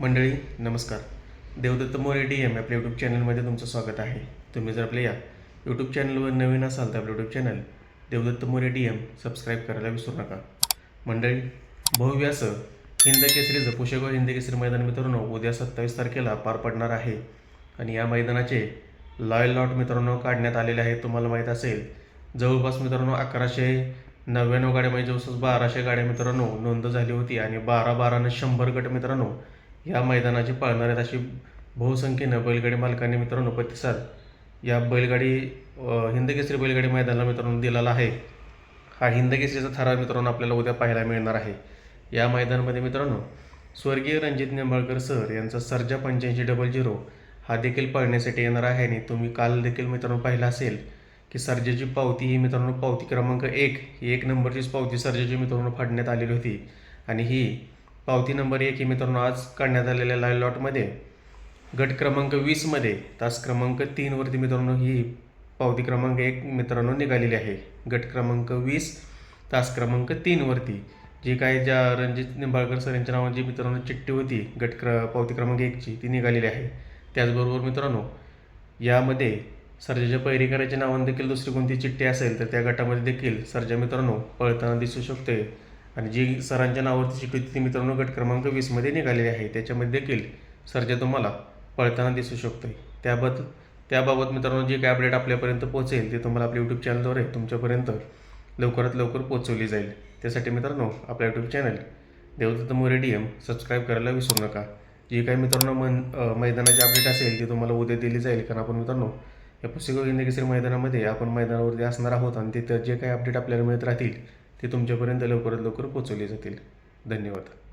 मंडळी नमस्कार. Devdatta More D M आपल्या यूट्यूब चॅनलमध्ये तुमचं स्वागत आहे. तुम्ही जर आपल्या या यूट्यूब चॅनलवर नवीन असाल तर आपलं YouTube channel Devdatta More D M subscribe करायला विसरू नका. मंडळी भव्यास असं हिंद केसरीचं पुशेगाव हिंद केसरी मैदान मित्रांनो उद्या सत्तावीस तारखेला पार पडणार आहे. आणि या मैदानाचे लॉयल लॉट मित्रांनो काढण्यात आलेले आहे तुम्हाला माहीत असेल जवळपास मित्रांनो अकराशे नव्याण्णव गाड्या म्हणजे जवळपास बाराशे गाड्या मित्रांनो नोंद झाली होती. आणि बारा बारानं शंभर गट मित्रांनो या मैदानाची पाळणार आहेत अशी बहुसंख्येनं बैलगाडी मालकांनी मित्रांनो प्रतिसाद. या बैलगाडी हिंदकेसरी बैलगाडी मैदानाला मित्रांनो दिलेला आहे. हा हिंदकेसरीचा थरार मित्रांनो आपल्याला उद्या पाहायला मिळणार आहे. या मैदानामध्ये मित्रांनो स्वर्गीय रणजित निंबाळकर सर यांचा सर्जा पंच्याऐंशी डबल झिरो हा देखील पाळण्यासाठी येणार आहे आणि तुम्ही काल देखील मित्रांनो पाहिला असेल की सर्जाची पावती ही मित्रांनो पावती क्रमांक एक ही एक नंबरचीच पावती सर्जाची मित्रांनो फाडण्यात आलेली होती. आणि ही पावती नंबर एक ही मित्रांनो आज काढण्यात आलेल्या लाईव्ह लॉटमध्ये गट क्रमांक वीसमध्ये तास क्रमांक तीनवरती मित्रांनो ही पावती क्रमांक एक मित्रांनो निघालेली आहे. गट क्रमांक वीस तास क्रमांक तीनवरती जी काही ज्या रणजित निंबाळकर सर यांच्या नावाची मित्रांनो चिठ्ठी होती गट क्र पावती क्रमांक एकची ती निघालेली आहे. त्याचबरोबर मित्रांनो यामध्ये सर्जाच्या पैरीकराच्या नावाने देखील दुसरी कोणती चिठ्ठी असेल तर त्या गटामध्ये देखील सर्जा मित्रांनो पळताना दिसू शकते आणि जी सरांच्या नावावरती शिट होती ती मित्रांनो गट क्रमांक वीसमध्ये निघालेली आहे. त्याच्यामध्ये देखील सर्जा तुम्हाला पळताना दिसू शकतो त्याबद्दल त्याबाबत मित्रांनो जे काय अपडेट आपल्यापर्यंत पोहोचेल ते तुम्हाला आपल्या यूट्यूब चॅनलद्वारे तुमच्यापर्यंत लवकरात लवकर पोहोचवली जाईल. त्यासाठी मित्रांनो आपल्या YouTube channel Devdatta More D M subscribe करायला विसरू नका. जे काही मित्रांनो मन मैदानाची अपडेट असेल ती तुम्हाला उद्या दिली जाईल. कारण आपण मित्रांनो या पुस्तक हिंदकेसरी मैदानामध्ये आपण मैदानावरती असणार आहोत आणि तिथं जे काही अपडेट आपल्याला मिळत राहतील ते तुमच्यापर्यंत लवकरात लवकर पोचवले जातील. धन्यवाद.